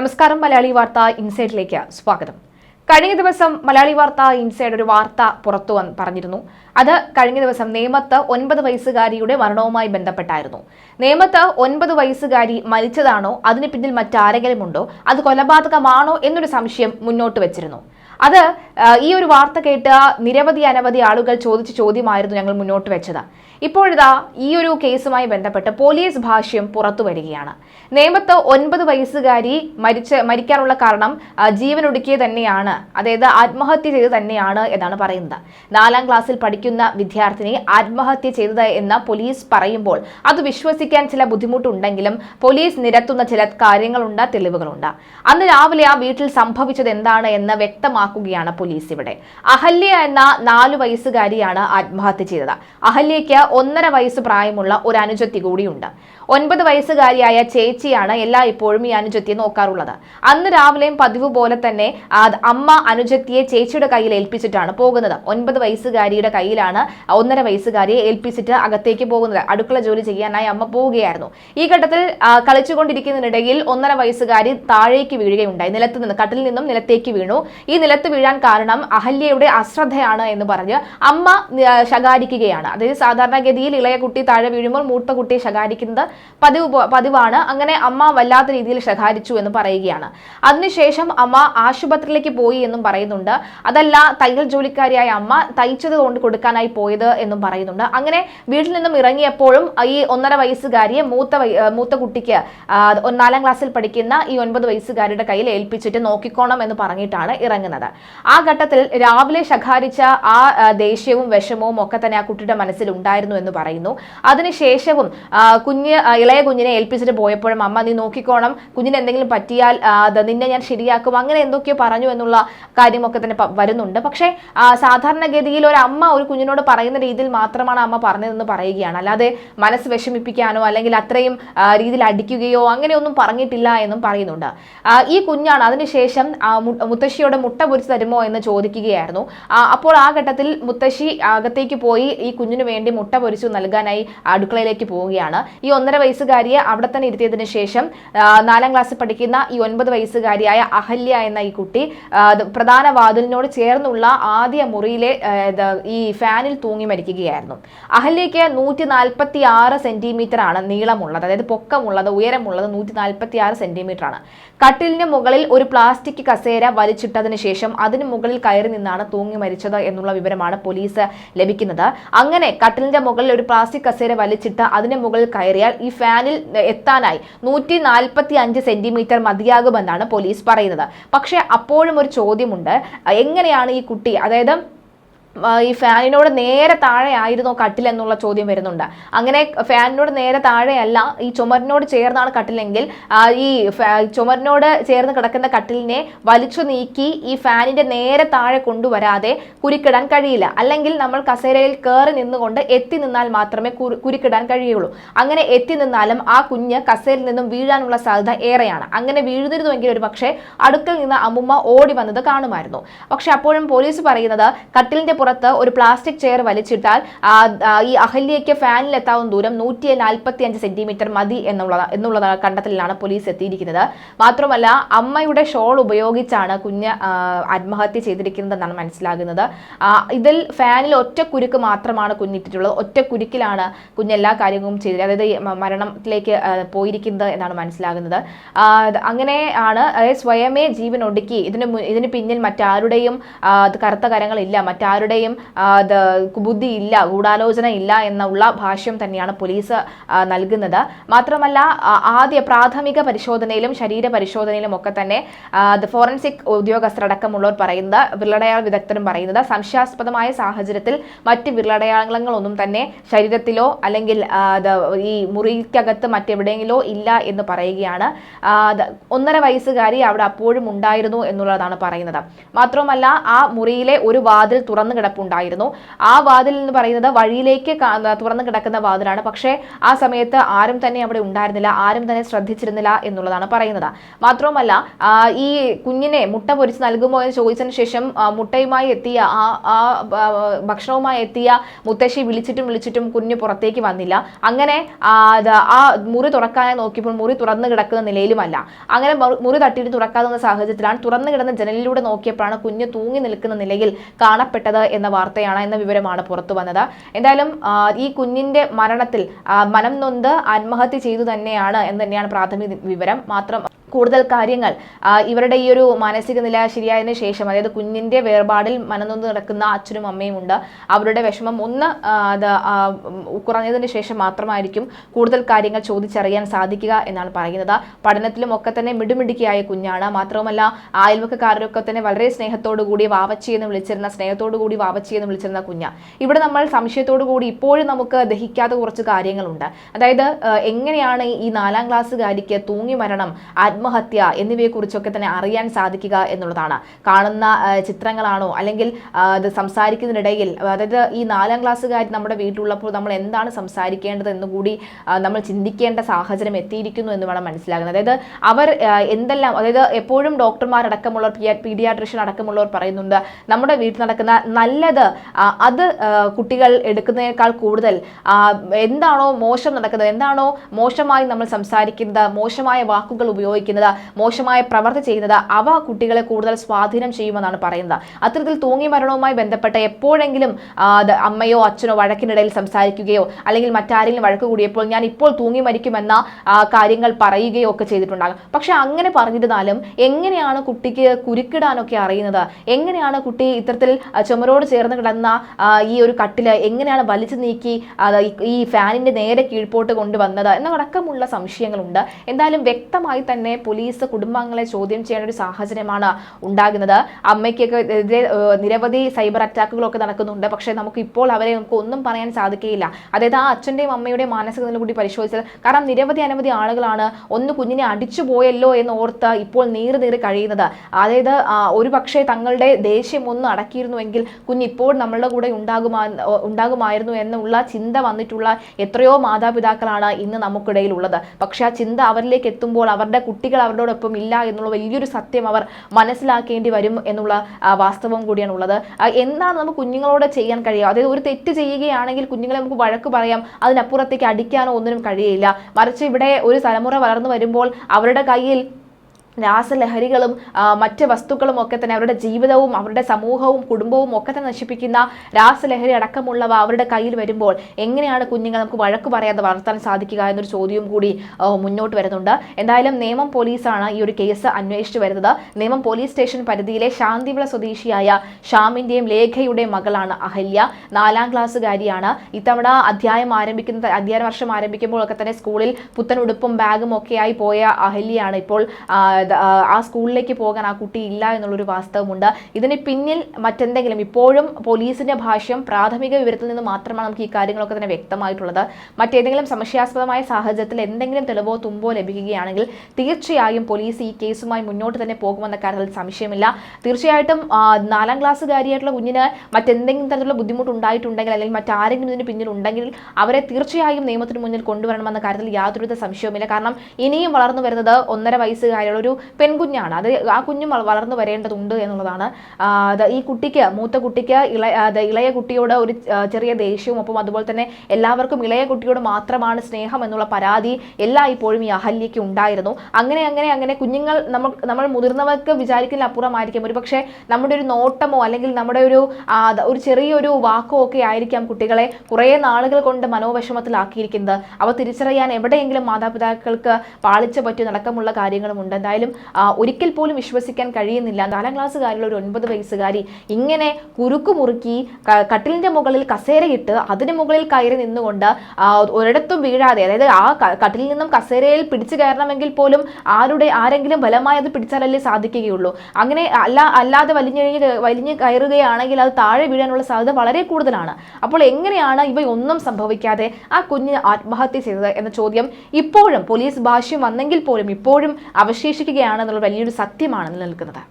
നമസ്കാരം മലയാളി വാർത്ത ഇൻസൈഡിലേക്ക് സ്വാഗതം. കഴിഞ്ഞ ദിവസം മലയാളി വാർത്ത ഇൻസൈഡ് ഒരു വാർത്ത പുറത്തു വന്ന് പറഞ്ഞിരുന്നു. അത് കഴിഞ്ഞ ദിവസം നേമത്ത് ഒൻപത് വയസ്സുകാരിയുടെ മരണവുമായി ബന്ധപ്പെട്ടായിരുന്നു. നേമത്ത് ഒൻപത് വയസ്സുകാരി മരിച്ചതാണോ? അതിന് പിന്നിൽ മറ്റാരെങ്കിലും ഉണ്ടോ അത് കൊലപാതകമാണോ എന്നൊരു സംശയം മുന്നോട്ട് വെച്ചിരുന്നു. അത് ഈ ഒരു വാർത്ത കേട്ട് നിരവധി അനവധി ആളുകൾ ചോദിച്ച ചോദ്യമായിരുന്നു ഞങ്ങൾ മുന്നോട്ട് വെച്ചത്. ഇപ്പോഴിതാ ഈ ഒരു കേസുമായി ബന്ധപ്പെട്ട് പോലീസ് ഭാഷ്യം പുറത്തു വരികയാണ്. നേമത്ത് ഒൻപത് വയസ്സുകാരി മരിച്ച മരിക്കാനുള്ള കാരണം ജീവനൊടുക്കിയത് തന്നെയാണ്. അതായത് ആത്മഹത്യ ചെയ്ത് തന്നെയാണ് എന്നാണ് പറയുന്നത്. നാലാം ക്ലാസ്സിൽ പഠിക്കുന്ന വിദ്യാർത്ഥിനി ആത്മഹത്യ ചെയ്തത് എന്ന് പോലീസ് പറയുമ്പോൾ അത് വിശ്വസിക്കാൻ ചില ബുദ്ധിമുട്ടുണ്ടെങ്കിലും പോലീസ് നിരത്തുന്ന ചില കാര്യങ്ങളുണ്ട് തെളിവുകളുണ്ട്. അന്ന് രാവിലെ ആ വീട്ടിൽ സംഭവിച്ചത് എന്താണ് എന്ന് വ്യക്തമാക്കുകയാണ് പോലീസ് ഇവിടെ. അഹല്യ എന്ന നാലു വയസ്സുകാരിയാണ് ആത്മഹത്യ ചെയ്തത്. അഹല്യയ്ക്ക് ഒന്നര വയസ്സ് പ്രായമുള്ള ഒരു അനുജത്തി കൂടിയുണ്ട്. ഒൻപത് വയസ്സുകാരിയായ ചേച്ചിയാണ് എല്ലാ ഇപ്പോഴും ഈ അനുജത്തിയെ നോക്കാറുള്ളത്. അന്ന് രാവിലെയും പതിവ് പോലെ തന്നെ അമ്മ അനുജത്തിയെ ചേച്ചിയുടെ കയ്യിൽ ഏൽപ്പിച്ചിട്ടാണ് പോകുന്നത്. ഒൻപത് വയസ്സുകാരിയുടെ കയ്യിലാണ് ഒന്നര വയസ്സുകാരിയെ ഏൽപ്പിച്ചിട്ട് അകത്തേക്ക് പോകുന്നത്. അടുക്കള ജോലി ചെയ്യാനായി അമ്മ പോവുകയായിരുന്നു. ഈ ഘട്ടത്തിൽ കളിച്ചുകൊണ്ടിരിക്കുന്നതിനിടയിൽ ഒന്നര വയസ്സുകാരി താഴേക്ക് വീഴുകയുണ്ടായി. നിലത്ത് നിന്ന് കട്ടിൽ നിന്നും നിലത്തേക്ക് വീണു. ഈ നിലത്ത് വീഴാൻ കാരണം അഹല്യയുടെ അശ്രദ്ധയാണ് എന്ന് പറഞ്ഞ് അമ്മ ശകാരിക്കുകയാണ്. അതായത് സാധാരണഗതിയിൽ ഇളയ കുട്ടി താഴെ വീഴുമ്പോൾ മൂത്ത കുട്ടിയെ ശകാരിക്കുന്നത് പതിവ് പതിവാണ്. അങ്ങനെ അമ്മ വല്ലാത്ത രീതിയിൽ ശകാരിച്ചു എന്ന് പറയുകയാണ്. അതിനുശേഷം അമ്മ ആശുപത്രിയിലേക്ക് പോയി എന്നും പറയുന്നുണ്ട്. അതല്ല തയ്യൽ ജോലിക്കാരിയായ അമ്മ തയ്ച്ചത് കൊണ്ട് കൊടുക്കാനായി പോയത് എന്നും പറയുന്നുണ്ട്. അങ്ങനെ വീട്ടിൽ നിന്നും ഇറങ്ങിയപ്പോഴും ഈ ഒന്നര വയസ്സുകാരിയെ മൂത്ത മൂത്ത കുട്ടിക്ക് നാലാം ക്ലാസ്സിൽ പഠിക്കുന്ന ഈ ഒൻപത് വയസ്സുകാരിയുടെ കയ്യിൽ ഏൽപ്പിച്ചിട്ട് നോക്കിക്കോണം എന്ന് പറഞ്ഞിട്ടാണ് ഇറങ്ങുന്നത്. ആ ഘട്ടത്തിൽ രാവിലെ ശകാരിച്ച ആ ദേഷ്യവും വിഷമവും ഒക്കെ തന്നെ ആ കുട്ടിയുടെ മനസ്സിൽ ഉണ്ടായിരുന്നു എന്ന് പറയുന്നു. അതിനുശേഷവും കുഞ്ഞ് ഇളയ കുഞ്ഞിനെ ഏൽപ്പിച്ചിട്ട് പോയപ്പോഴും അമ്മ നീ നോക്കിക്കോണം. കുഞ്ഞിന് എന്തെങ്കിലും പറ്റിയാൽ അത് നിന്നെ ഞാൻ ശരിയാക്കും. അങ്ങനെ എന്തൊക്കെയോ പറഞ്ഞു എന്നുള്ള കാര്യമൊക്കെ തന്നെ വരുന്നുണ്ട്. പക്ഷേ സാധാരണഗതിയിൽ ഒരു അമ്മ ഒരു കുഞ്ഞിനോട് പറയുന്ന രീതിയിൽ മാത്രമാണ് അമ്മ പറഞ്ഞതെന്ന് പറയുകയാണ്. അല്ലാതെ മനസ്സ് വിഷമിപ്പിക്കാനോ അല്ലെങ്കിൽ അത്രയും രീതിയിൽ അടിക്കുകയോ അങ്ങനെയൊന്നും പറഞ്ഞിട്ടില്ല എന്നും പറയുന്നുണ്ട്. ഈ കുഞ്ഞാണ് അതിനുശേഷം മുത്തശ്ശിയോട് മുട്ട പൊരിച്ചു തരുമോ എന്ന് ചോദിക്കുകയായിരുന്നു. അപ്പോൾ ആ ഘട്ടത്തിൽ മുത്തശ്ശി അകത്തേക്ക് പോയി ഈ കുഞ്ഞിനു വേണ്ടി മുട്ട പൊരിച്ചു നൽകാനായി അടുക്കളയിലേക്ക് പോവുകയാണ്. ഈ ഒന്നര വയസ്സുകാരിയെ അവിടെ തന്നെ ഇരുത്തിയതിന് ശേഷം നാലാം ക്ലാസ്സിൽ പഠിക്കുന്ന ഈ ഒൻപത് വയസ്സുകാരിയായ അഹല്യ എന്ന ഈ കുട്ടി പ്രധാന വാതിലിനോട് ചേർന്നുള്ള ആദ്യ മുറിയിലെ ഈ ഫാനിൽ തൂങ്ങി മരിക്കുകയായിരുന്നു. അഹല്യയ്ക്ക് നൂറ്റി നാൽപ്പത്തി ആറ് സെന്റിമീറ്റർ ആണ് നീളമുള്ളത്. അതായത് പൊക്കമുള്ളത് ഉയരമുള്ളത് നൂറ്റി നാൽപ്പത്തി ആറ് സെന്റിമീറ്റർ ആണ് കട്ടിലിന് മുകളിൽ ഒരു പ്ലാസ്റ്റിക് കസേര വലിച്ചിട്ടതിന് ശേഷം അതിന് മുകളിൽ കയറി നിന്നാണ് തൂങ്ങി മരിച്ചത് എന്നുള്ള വിവരമാണ് പോലീസ് ലഭിക്കുന്നത്. അങ്ങനെ കട്ടിലിന്റെ മുകളിൽ ഒരു പ്ലാസ്റ്റിക് കസേര വലിച്ചിട്ട് അതിന് മുകളിൽ കയറിയാൽ ഈ ഫാനിൽ എത്താനായി നൂറ്റി നാൽപ്പത്തി അഞ്ച് സെന്റിമീറ്റർ മതിയാകുമെന്നാണ് പോലീസ് പറയുന്നത്. പക്ഷേ അപ്പോഴും ഒരു ചോദ്യമുണ്ട്. എങ്ങനെയാണ് ഈ കുട്ടി അതായത് ഈ ഫാനിനോട് നേരെ താഴെ ആയിരുന്നോ കട്ടിൽ എന്നുള്ള ചോദ്യം വരുന്നുണ്ട്. അങ്ങനെ ഫാനിനോട് നേരെ താഴെയല്ല ഈ ചുമരിനോട് ചേർന്നാണ് കട്ടിലെങ്കിൽ ഈ ചുമരിനോട് ചേർന്ന് കിടക്കുന്ന കട്ടിലിനെ വലിച്ചു നീക്കി ഈ ഫാനിന്റെ നേരെ താഴെ കൊണ്ടുവരാതെ കുരുക്കിടാൻ കഴിയില്ല. അല്ലെങ്കിൽ നമ്മൾ കസേരയിൽ കയറി നിന്നുകൊണ്ട് എത്തി നിന്നാൽ മാത്രമേ കുരു- കുരുക്കിടാൻ കഴിയുള്ളൂ. അങ്ങനെ എത്തി നിന്നാലും ആ കുഞ്ഞ് കസേരയിൽ നിന്നും വീഴാനുള്ള സാധ്യത ഏറെയാണ്. അങ്ങനെ വീഴുന്നിരുന്നുവെങ്കിൽ ഒരു പക്ഷേ അടുക്കൽ നിന്ന് അമ്മുമ്മ ഓടി വന്നത് കാണുമായിരുന്നു. പക്ഷെ അപ്പോഴും പോലീസ് പറയുന്നത് കട്ടിലിന്റെ പുറത്ത് ഒരു പ്ലാസ്റ്റിക് ചെയർ വലിച്ചിട്ടാൽ ഈ അഹല്യയ്ക്ക് ഫാനിൽ എത്താവുന്ന ദൂരം നൂറ്റി നാൽപ്പത്തി അഞ്ച് സെന്റിമീറ്റർ മതി എന്നുള്ള എന്നുള്ള കണ്ടെത്തലിലാണ് പോലീസ് എത്തിയിരിക്കുന്നത്. മാത്രമല്ല അമ്മയുടെ ഷോൾ ഉപയോഗിച്ചാണ് കുഞ്ഞ് ആത്മഹത്യ ചെയ്തിരിക്കുന്നതെന്നാണ് മനസ്സിലാകുന്നത്. ഇതിൽ ഫാനിൽ ഒറ്റ കുരുക്ക് മാത്രമാണ് കുഞ്ഞിട്ടിട്ടുള്ളത് ഒറ്റ കുരുക്കിലാണ് കുഞ്ഞ് എല്ലാ കാര്യങ്ങളും ചെയ്തത്. അതായത് മരണത്തിലേക്ക് പോയിരിക്കുന്നത് എന്നാണ് മനസ്സിലാകുന്നത്. അങ്ങനെ ആണ് സ്വയമേ ജീവൻ ഒടുക്കി. ഇതിന് ഇതിന് പിന്നിൽ മറ്റാരുടെയും കറുത്ത കരങ്ങളില്ല. മറ്റാരുടെയും ആ, ബുദ്ധി ഇല്ല ഗൂഢാലോചന ഇല്ല എന്നുള്ള ഭാഷ്യം തന്നെയാണ് പോലീസ് നൽകുന്നത്. മാത്രമല്ല ആദ്യ പ്രാഥമിക പരിശോധനയിലും ശരീര പരിശോധനയിലും ഒക്കെ തന്നെ ഫോറൻസിക് ഉദ്യോഗസ്ഥരടക്കമുള്ളവർ പറയുന്നത് വിരലടയാള വിദഗ്ധരും പറയുന്നത് സംശയാസ്പദമായ സാഹചര്യത്തിൽ മറ്റ് വിരളടയാളങ്ങളൊന്നും തന്നെ ശരീരത്തിലോ അല്ലെങ്കിൽ ഈ മുറിക്കകത്ത് മറ്റെവിടെയെങ്കിലോ ഇല്ല എന്ന് പറയുകയാണ്. ഒന്നര വയസ്സുകാരി അവിടെ അപ്പോഴും ഉണ്ടായിരുന്നു എന്നുള്ളതാണ് പറയുന്നത്. മാത്രമല്ല ആ മുറിയിലെ ഒരു വാതിൽ തുറന്നു കിടപ്പുണ്ടായിരുന്നു ആ വാതിൽ എന്ന് പറയുന്നത് വഴിയിലേക്ക് തുറന്നു കിടക്കുന്ന വാതിലാണ്. പക്ഷേ ആ സമയത്ത് ആരും തന്നെ അവിടെ ഉണ്ടായിരുന്നില്ല ആരും തന്നെ ശ്രദ്ധിച്ചിരുന്നില്ല എന്നുള്ളതാണ് പറയുന്നത്. മാത്രവുമല്ല ഈ കുഞ്ഞിനെ മുട്ട പൊരിച്ച് നൽകുമോ എന്ന് ചോദിച്ചതിന് ശേഷം മുട്ടയുമായി എത്തിയ ആ ആ ഭക്ഷണവുമായി എത്തിയ മുത്തശ്ശി വിളിച്ചിട്ടും വിളിച്ചിട്ടും കുഞ്ഞ് പുറത്തേക്ക് വന്നില്ല. അങ്ങനെ ആ, മുറി തുറക്കാനായി നോക്കിയപ്പോൾ മുറി തുറന്നു കിടക്കുന്ന നിലയിലുമല്ല. അങ്ങനെ മുറി തട്ടിയിട്ട് തുറക്കാതെ സാഹചര്യത്തിലാണ് തുറന്നു കിടന്ന ജനലിലൂടെ നോക്കിയപ്പോഴാണ് കുഞ്ഞ് തൂങ്ങി നിൽക്കുന്ന നിലയിൽ കാണപ്പെട്ടത് എന്ന വാർത്തയാണ് എന്ന വിവരമാണ് പുറത്തു വന്നത്. എന്തായാലും ഈ കുഞ്ഞിന്റെ മരണത്തിൽ മനം നൊന്ത് ആത്മഹത്യ ചെയ്തു തന്നെയാണ് എന്ന് തന്നെയാണ് പ്രാഥമിക വിവരം. മാത്രം കൂടുതൽ കാര്യങ്ങൾ. ഇവരുടെ ഈ ഒരു മാനസിക നില ശരിയായതിനു ശേഷം അതായത് കുഞ്ഞിന്റെ വേർപാടിൽ മനനൊന്ന് നടക്കുന്ന അച്ഛനും അമ്മയും ഉണ്ട്. അവരുടെ വിഷമം ഒന്ന് അത് കുറഞ്ഞതിന് ശേഷം മാത്രമായിരിക്കും കൂടുതൽ കാര്യങ്ങൾ ചോദിച്ചറിയാൻ സാധിക്കുക എന്നാണ് പറയുന്നത്. പഠനത്തിലും ഒക്കെ തന്നെ മിടുമിടുക്കിയായ കുഞ്ഞാണ്. മാത്രവുമല്ല അയൽവക്കക്കാരൊക്കെ തന്നെ വളരെ സ്നേഹത്തോടു കൂടി വാവച്ചി എന്ന് വിളിച്ചിരുന്ന സ്നേഹത്തോടു കൂടി വാവച്ചി എന്ന് വിളിച്ചിരുന്ന കുഞ്ഞ. ഇവിടെ നമ്മൾ സംശയത്തോടു കൂടി ഇപ്പോഴും നമുക്ക് ദഹിക്കാത്ത കുറച്ച് കാര്യങ്ങളുണ്ട്. അതായത് എങ്ങനെയാണ് ഈ നാലാം ക്ലാസ്സുകാരിക്ക് തൂങ്ങി മരണം ആത്മഹത്യ എന്നിവയെക്കുറിച്ചൊക്കെ തന്നെ അറിയാൻ സാധിക്കുക എന്നുള്ളതാണ്. കാണുന്ന ചിത്രങ്ങളാണോ അല്ലെങ്കിൽ അത് സംസാരിക്കുന്നതിനിടയിൽ അതായത് ഈ നാലാം ക്ലാസ്സുകാർ നമ്മുടെ വീട്ടിലുള്ളപ്പോൾ നമ്മൾ എന്താണ് സംസാരിക്കേണ്ടത് എന്ന് കൂടി നമ്മൾ ചിന്തിക്കേണ്ട സാഹചര്യം എത്തിയിരിക്കുന്നു എന്ന് വേണം മനസ്സിലാക്കുന്നത് അതായത് അവർ എന്തെല്ലാം അതായത് എപ്പോഴും ഡോക്ടർമാരടക്കമുള്ളവർ പീഡിയാട്രിഷ്യൻ അടക്കമുള്ളവർ പറയുന്നുണ്ട് നമ്മുടെ വീട്ടിൽ നടക്കുന്ന നല്ലത് അത് കുട്ടികൾ എടുക്കുന്നതിനേക്കാൾ കൂടുതൽ എന്താണോ മോശം നടക്കുന്നത് എന്താണോ മോശമായി നമ്മൾ സംസാരിക്കുന്നത് മോശമായ വാക്കുകൾ ഉപയോഗിക്കുന്നത് മോശമായ പ്രവർത്തി ചെയ്യുന്നത് അവ കുട്ടികളെ കൂടുതൽ സ്വാധീനം ചെയ്യുമെന്നാണ് പറയുന്നത്. അത്തരത്തിൽ തൂങ്ങി മരണവുമായി ബന്ധപ്പെട്ട എപ്പോഴെങ്കിലും അമ്മയോ അച്ഛനോ വഴക്കിനിടയിൽ സംസാരിക്കുകയോ അല്ലെങ്കിൽ മറ്റാരെങ്കിലും വഴക്ക് കൂടിയപ്പോൾ ഞാൻ ഇപ്പോൾ തൂങ്ങി മരിക്കുമെന്ന കാര്യങ്ങൾ പറയുകയോ ഒക്കെ ചെയ്തിട്ടുണ്ടാകും. പക്ഷെ അങ്ങനെ പറഞ്ഞിരുന്നാലും എങ്ങനെയാണ് കുട്ടിക്ക് കുരുക്കിടാനൊക്കെ അറിയുന്നത്? എങ്ങനെയാണ് കുട്ടി ഇത്തരത്തിൽ ചുമരോട് ചേർന്ന് കിടന്ന ഈ ഒരു കട്ടിൽ എങ്ങനെയാണ് വലിച്ചു നീക്കി ഈ- ഫാനിന്റെ നേരെ കീഴ്പോട്ട് കൊണ്ടുവന്നത് എന്നടക്കമുള്ള സംശയങ്ങളുണ്ട്. എന്തായാലും വ്യക്തമായി തന്നെ പോലീസ് കുടുംബാംഗങ്ങളെ ചോദ്യം ചെയ്യേണ്ട ഒരു സാഹചര്യമാണ് ഉണ്ടാകുന്നത്. അമ്മയ്ക്കൊക്കെ എതിരെ നിരവധി സൈബർ അറ്റാക്കുകളൊക്കെ നടക്കുന്നുണ്ട്. പക്ഷേ നമുക്ക് ഇപ്പോൾ അവരെ നമുക്ക് ഒന്നും പറയാൻ സാധിക്കുകയില്ല. അതായത് ആ അച്ഛന്റെയും അമ്മയുടെയും മാനസിക നില കൂടി പരിശോധിച്ചാൽ കാരണം നിരവധി അനവധി ആളുകളാണ് ഒന്ന് കുഞ്ഞിനെ അടിച്ചു പോയല്ലോ എന്ന് ഓർത്ത് ഇപ്പോൾ നീറി നീറി കഴിയുന്നത്. അതായത് ഒരു പക്ഷേ തങ്ങളുടെ ദേഷ്യം ഒന്ന് അടക്കിയിരുന്നുവെങ്കിൽ കുഞ്ഞ് ഇപ്പോൾ നമ്മളുടെ കൂടെ ഉണ്ടാകുമാ ഉണ്ടാകുമായിരുന്നു എന്നുള്ള ചിന്ത വന്നിട്ടുള്ള എത്രയോ മാതാപിതാക്കളാണ് ഇന്ന് നമുക്കിടയിൽ ഉള്ളത് പക്ഷെ ആ ചിന്ത അവരിലേക്ക് എത്തുമ്പോൾ അവരുടെ കുട്ടികൾ അവരോടൊപ്പം ഇല്ല എന്നുള്ള വലിയൊരു സത്യം അവർ മനസ്സിലാക്കേണ്ടി വരും എന്നുള്ള വാസ്തവം കൂടിയാണ് ഉള്ളത്. എന്താണ് നമുക്ക് കുഞ്ഞുങ്ങളോട് ചെയ്യാൻ കഴിയുക? അതായത് ഒരു തെറ്റ് ചെയ്യുകയാണെങ്കിൽ കുഞ്ഞുങ്ങളെ നമുക്ക് വഴക്ക് പറയാം അതിനപ്പുറത്തേക്ക് അടിക്കാനോ ഒന്നിനും കഴിയില്ല. മറിച്ച് ഇവിടെ ഒരു തലമുറ വളർന്നു വരുമ്പോൾ അവരുടെ കയ്യിൽ രാസലഹരികളും മറ്റ് വസ്തുക്കളും ഒക്കെ തന്നെ അവരുടെ ജീവിതവും അവരുടെ സമൂഹവും കുടുംബവും ഒക്കെ തന്നെ നശിപ്പിക്കുന്ന രാസലഹരി അടക്കമുള്ളവ അവരുടെ കയ്യിൽ വരുമ്പോൾ എങ്ങനെയാണ് കുഞ്ഞുങ്ങൾ നമുക്ക് വഴക്ക് പറയാതെ വളർത്താൻ സാധിക്കുക എന്നൊരു ചോദ്യവും കൂടി മുന്നോട്ട് വരുന്നുണ്ട്. എന്തായാലും നിയമം പോലീസാണ് ഈ ഒരു കേസ് അന്വേഷിച്ചു വരുന്നത്. നിയമം പോലീസ് സ്റ്റേഷൻ പരിധിയിലെ ശാന്തിവിള സ്വദേശിയായ ഷാമിന്റെയും ലേഖയുടെയും മകളാണ് അഹല്യ. നാലാം ക്ലാസ്സുകാരിയാണ്. ഇത്തവണ അധ്യായം ആരംഭിക്കുന്ന അധ്യയന വർഷം ആരംഭിക്കുമ്പോഴൊക്കെ തന്നെ സ്കൂളിൽ പുത്തൻ ഉടുപ്പും ബാഗും ഒക്കെയായി പോയ അഹല്യയാണ് ഇപ്പോൾ ആ, സ്കൂളിലേക്ക് പോകാൻ ആ കുട്ടി ഇല്ല എന്നുള്ളൊരു വാസ്തവമുണ്ട്. ഇതിന് പിന്നിൽ മറ്റെന്തെങ്കിലും ഇപ്പോഴും പോലീസിന്റെ ഭാഷ്യം പ്രാഥമിക വിവരത്തിൽ നിന്ന് മാത്രമാണ് നമുക്ക് ഈ കാര്യങ്ങളൊക്കെ തന്നെ വ്യക്തമായിട്ടുള്ളത്. മറ്റേതെങ്കിലും സംശയാസ്പദമായ സാഹചര്യത്തിൽ എന്തെങ്കിലും തെളിവോ തുമ്പോ ലഭിക്കുകയാണെങ്കിൽ തീർച്ചയായും പോലീസ് ഈ കേസുമായി മുന്നോട്ട് തന്നെ പോകുമെന്ന കാര്യത്തിൽ സംശയമില്ല. തീർച്ചയായിട്ടും നാലാം ക്ലാസ്സുകാരിയായിട്ടുള്ള കുഞ്ഞിന് മറ്റെന്തെങ്കിലും തരത്തിലുള്ള ബുദ്ധിമുട്ട് ഉണ്ടായിട്ടുണ്ടെങ്കിൽ അല്ലെങ്കിൽ മറ്റാരെങ്കിലും ഇതിന് പിന്നിൽ ഉണ്ടെങ്കിൽ അവരെ തീർച്ചയായും നിയമത്തിന് മുന്നിൽ കൊണ്ടുവരണമെന്ന കാര്യത്തിൽ യാതൊരുവിധ സംശയവുമില്ല. കാരണം ഇനിയും വളർന്നു വരുന്നത് ഒന്നര വയസ്സുകാരിയുള്ള ഒരു പെൺകുഞ്ഞാണ്. അത് ആ കുഞ്ഞും വള- വളർന്നു വരേണ്ടതുണ്ട് എന്നുള്ളതാണ്. ഈ കുട്ടിക്ക് മൂത്ത കുട്ടിക്ക് ഇള അത് ഇളയ കുട്ടിയോട് ഒരു ചെറിയ ദേഷ്യവും ഒപ്പം അതുപോലെ തന്നെ എല്ലാവർക്കും ഇളയ കുട്ടിയോട് മാത്രമാണ് സ്നേഹം എന്നുള്ള പരാതി എല്ലാ ഇപ്പോഴും ഈ അഹല്യയ്ക്ക് ഉണ്ടായിരുന്നു. അങ്ങനെ അങ്ങനെ അങ്ങനെ കുഞ്ഞുങ്ങൾ നമ്മൾ നമ്മൾ മുതിർന്നവർക്ക് വിചാരിക്കുന്ന അപ്പുറമായിരിക്കും. ഒരു പക്ഷേ നമ്മുടെ ഒരു നോട്ടമോ അല്ലെങ്കിൽ നമ്മുടെ ഒരു ഒരു ചെറിയൊരു വാക്കോ ഒക്കെ ആയിരിക്കാം കുട്ടികളെ കുറേ നാളുകൾ കൊണ്ട് മനോവിഷമത്തിലാക്കിയിരിക്കുന്നത്. അവ തിരിച്ചറിയാൻ എവിടെയെങ്കിലും മാതാപിതാക്കൾക്ക് പാളിച്ച പറ്റി നടക്കമുള്ള കാര്യങ്ങളുമുണ്ട് എന്തായാലും ആ, ഒരിക്കൽ പോലും വിശ്വസിക്കാൻ കഴിയുന്നില്ല. നാലാം ക്ലാസ്സുകാരിലുള്ള ഒരു ഒൻപത് വയസ്സുകാരി ഇങ്ങനെ കുരുക്ക് മുറുക്കി കട്ടിലിന്റെ മുകളിൽ കസേരയിട്ട് അതിന് മുകളിൽ കയറി നിന്നുകൊണ്ട് ഒരിടത്തും വീഴാതെ അതായത് ആ കട്ടിലിൽ നിന്നും കസേരയിൽ പിടിച്ചു കയറണമെങ്കിൽ പോലും ആരുടെ ആരെങ്കിലും ബലമായി അത് പിടിച്ചാലല്ലേ സാധിക്കുകയുള്ളൂ. അങ്ങനെ അല്ല അല്ലാതെ വലിഞ്ഞു വലിഞ്ഞു കയറുകയാണെങ്കിൽ അത് താഴെ വീഴാനുള്ള സാധ്യത വളരെ കൂടുതലാണ്. അപ്പോൾ എങ്ങനെയാണ് ഇവയൊന്നും സംഭവിക്കാതെ ആ കുഞ്ഞ് ആത്മഹത്യ ചെയ്തത് എന്ന ചോദ്യം ഇപ്പോഴും പോലീസ് ഭാഷ്യം വന്നെങ്കിൽ പോലും ഇപ്പോഴും എന്നുള്ള വലിയൊരു സത്യമാണ് നിലനിൽക്കുന്നത്.